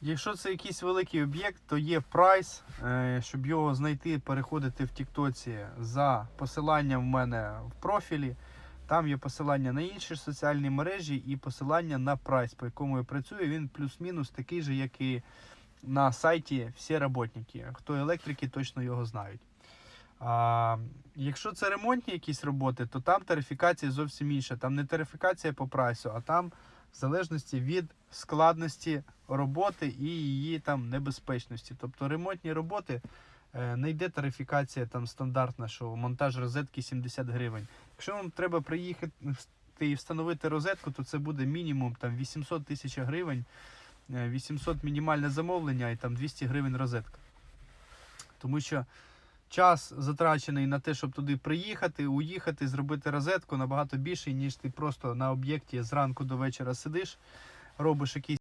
Якщо це якийсь великий об'єкт, то є прайс. Е, Щоб його знайти, переходити в Тіктоці за посиланням в мене в профілі. Там є посилання на інші соціальні мережі і посилання на прайс, по якому я працюю. Він плюс-мінус такий же, як і на сайті всі роботники. Хто електрики, точно його знають. А, якщо це ремонтні якісь роботи, то там тарифікація зовсім інша. Там не тарифікація по прайсу, а там в залежності від складності роботи і її там небезпечності. Тобто ремонтні роботи е, не йде тарифікація там стандартна, що монтаж розетки 70 гривень. Якщо вам треба приїхати і встановити розетку, то це буде мінімум там 800 тисяч гривень, е, 800 мінімальне замовлення і там 200 гривень розетка. Тому що час затрачений на те, щоб туди приїхати, уїхати, зробити розетку набагато більший, ніж ти просто на об'єкті зранку до вечора сидиш, робиш якийсь